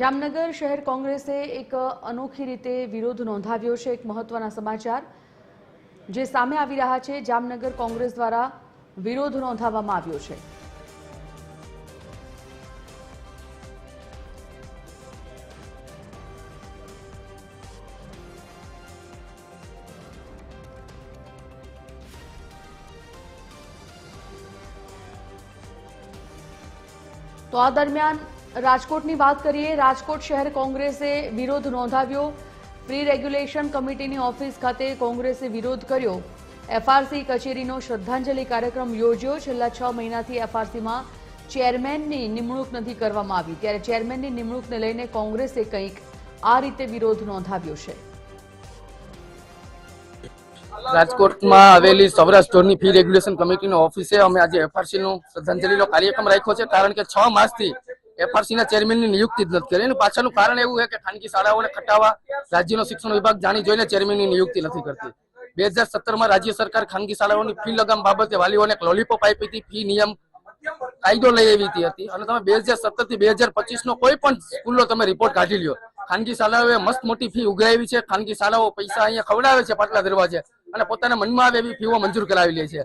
જામનગર શહેર કોંગ્રેસે એક અનોખી રીતે વિરોધ નોંધાવ્યો છે, એક મહત્વના સમાચાર જે સામે આવી રહ્યા છે, જામનગર કોંગ્રેસ દ્વારા વિરોધ નોંધાવવામાં આવ્યો છે. તો આ દરમિયાન રાજકોટની વાત કરીએ, રાજકોટ શહેર કોંગ્રેસે વિરોધ નોંધાવ્યો. પ્રી રેગ્યુલેશન કમિટીની ઓફિસ ખાતે કોંગ્રેસે વિરોધ કર્યો. એફઆરસી કચેરીનો શ્રદ્ધાંજલિ કાર્યક્રમ યોજ્યો. છેલ્લા છ મહિનાથી એફઆરસીમાં ચેરમેનની નિમણૂક નથી કરવામાં આવી. ત્યારે ચેરમેનની નિમણૂકને લઈને કોંગ્રેસે કંઈક આ રીતે વિરોધ નોંધાવ્યો છે. રાજકોટમાં આવેલી સૌરાષ્ટ્રની ફી રેગ્યુલેશન કમિટીની ઓફિસે અમે આજે એફઆરસીનો શ્રદ્ધાંજલિનો કાર્યક્રમ રાખ્યો છે. કારણ કે છ માસથી એફઆરસી ના ચેરમેનની નિયુક્તિ જ નથી કરી. પાછળનું કારણ એવું છે કે ખાનગી શાળાઓને ખટાવવા રાજ્યનો શિક્ષણ વિભાગ જાણી જોઈને ચેરમેનની નિયુક્તિ નથી કરતી. બે હજાર સત્તરમાં રાજ્ય સરકાર ખાનગી શાળાઓની ફી લગામ બાબતે વાલીઓને લોલીપોપ આપી હતી. ફી નિયમ કાયદો લઈ આવી હતી અને તમે બે હજાર સત્તરથી બે હજાર પચીસ નો કોઈ પણ સ્કૂલનો તમે રિપોર્ટ કાઢી લ્યો. ખાનગી શાળાઓએ મસ્ત મોટી ફી ઉઘરાવી છે. ખાનગી શાળાઓ પૈસા અહીંયા ખવડાવે છે પાટલા દરવાજે. અને પોતાના મનમાં આવે એવી ફીઓ મંજૂર કરાવી લે છે.